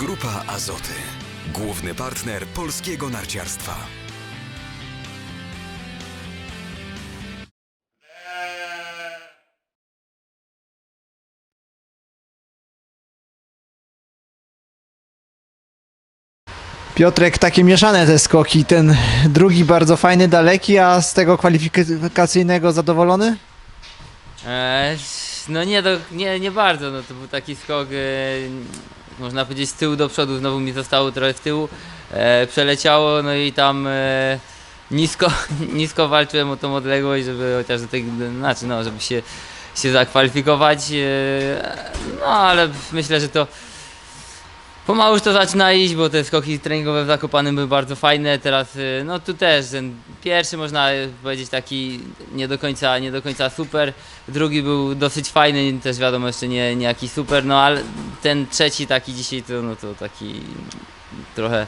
Grupa Azoty. Główny partner polskiego narciarstwa. Piotrek, takie mieszane te skoki. Ten drugi bardzo fajny, daleki, a z tego kwalifikacyjnego zadowolony? E, no nie, do, nie, nie bardzo, no to był taki skok, e, można powiedzieć z tyłu do przodu, znowu mi zostało trochę z tyłu, e, przeleciało, no i tam e, nisko, nisko walczyłem o tą odległość, żeby chociaż do tej, znaczy no, żeby się, się zakwalifikować, e, no ale myślę, że to Pomału już to zaczyna iść, bo te skoki treningowe w Zakopanym były bardzo fajne. Teraz, y, no tu też ten pierwszy można powiedzieć taki nie do końca, nie do końca super. Drugi był dosyć fajny, też wiadomo jeszcze nie, nie jakiś super, no ale ten trzeci taki dzisiaj to, no to taki trochę,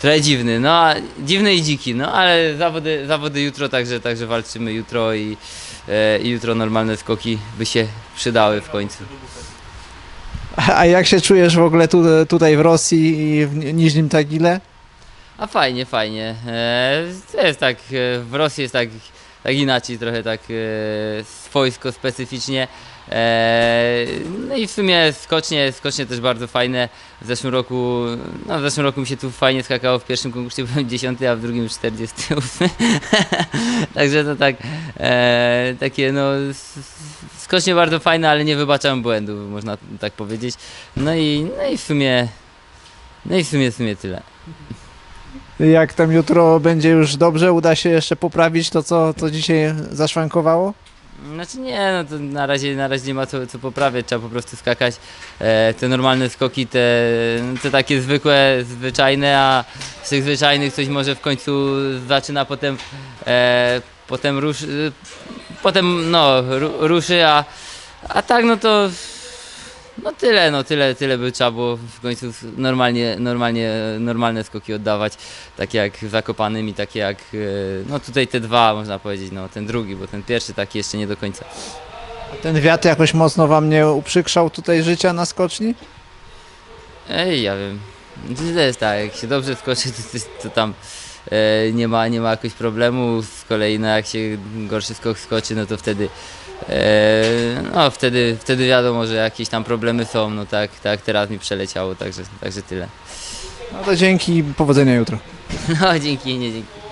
trochę dziwny. No a dziwny i dziki, no ale zawody, zawody jutro, także, także walczymy jutro i, e, i jutro normalne skoki by się przydały w końcu. A jak się czujesz w ogóle tu, tutaj w Rosji i w Niżnym Tagile? A fajnie, fajnie. E, to jest tak, e, w Rosji jest tak, tak inaczej, trochę tak e, swojsko, specyficznie. E, no i w sumie skocznie, skocznie też bardzo fajne. W zeszłym roku, no w zeszłym roku mi się tu fajnie skakało. W pierwszym konkursie byłem 10, a w drugim 48. Także to tak, e, takie no skocznie bardzo fajne, ale nie wybaczam błędów, można tak powiedzieć. No i, no i w sumie, no i w sumie, w sumie tyle. Jak tam jutro będzie już dobrze, uda się jeszcze poprawić to, co, co dzisiaj zaszwankowało? Znaczy nie, no to na razie, na razie nie ma co, co poprawiać, trzeba po prostu skakać e, te normalne skoki, te, te takie zwykłe, zwyczajne, a z tych zwyczajnych coś może w końcu zaczyna potem, e, potem ruszy, potem no ru, ruszy, a, a tak no to no tyle, no tyle, tyle by trzeba było w końcu normalnie, normalnie, normalne skoki oddawać, takie jak w Zakopanym i takie jak, no tutaj te dwa można powiedzieć, no ten drugi, bo ten pierwszy taki jeszcze nie do końca. Ten wiatr jakoś mocno wam nie uprzykrzał tutaj życia na skoczni? Ej, ja wiem, to jest tak, jak się dobrze skoczy, to, to, tam e, nie, ma, nie ma jakoś problemu, z kolei no jak się gorszy skok skoczy, no to wtedy no wtedy, wtedy wiadomo, że jakieś tam problemy są, no tak, tak teraz mi przeleciało, także, także tyle. No to dzięki i powodzenia jutro. No dzięki, nie dzięki.